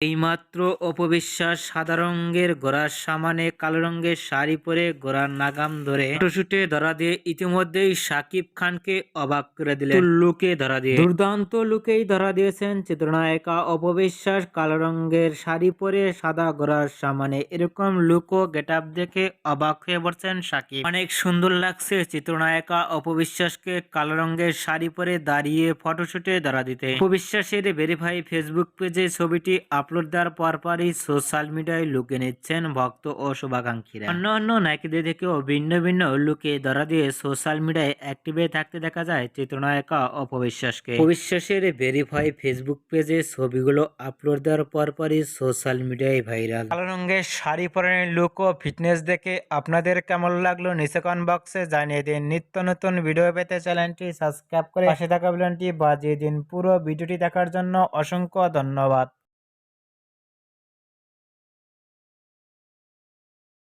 এইমাত্র অপবিশ্বাস সাদা রঙের গোড়ার সামানে কালো রঙের শাড়ি পরে গোড়ার নাগাম ধরে ফটোশুটে ধরা দিয়ে ইতিমধ্যেই শাকিব খানকে অবাক করে দিলেন। লুকে ধরা দিয়ে। দুর্দান্ত লুকেই ধরা দিয়েছেন চিত্রনায়িকা অপবিশ্বাস, কালো রঙের শাড়ি পরে সাদা গোড়ার সামানে এরকম লুক ও গেট দেখে অবাক হয়ে পড়ছেন সাকিব। অনেক সুন্দর লাগছে চিত্রনায়িকা অপবিশ্বাসকে কালো রঙের শাড়ি পরে দাঁড়িয়ে ফটোশুটে ধরা দিতে। অপবিশ্বাসের ভেরিফাই ফেসবুক পেজে ছবিটি আপলোড দেওয়ার পরপরই সোশ্যাল মিডিয়ায় লুকে নিচ্ছেন ভক্ত ও শুভাকাঙ্ক্ষীরা। অন্য অন্য নায়িকাদের থেকেও ভিন্ন ভিন্ন লুকে ধরা দিয়ে সোশ্যাল মিডিয়ায় অ্যাক্টিভে থাকতে দেখা যায় চিত্রনায়িকা অপবিশ্বাসকে। অবিশ্বাসের ভেরিফাই ফেসবুক পেজে ছবিগুলো আপলোড দেওয়ার পরপরই সোশ্যাল মিডিয়ায় ভাইরাল কালো রঙের শাড়ি পরে লুক ও ফিটনেস দেখে আপনাদের কেমন লাগল নিচে বক্সে জানিয়ে দিন। নিত্য নতুন ভিডিও পেতে চ্যানেলটি সাবস্ক্রাইব করে পাশে থাকা বেলনটি বাজিয়ে দিন। পুরো ভিডিওটি দেখার জন্য অসংখ্য ধন্যবাদ।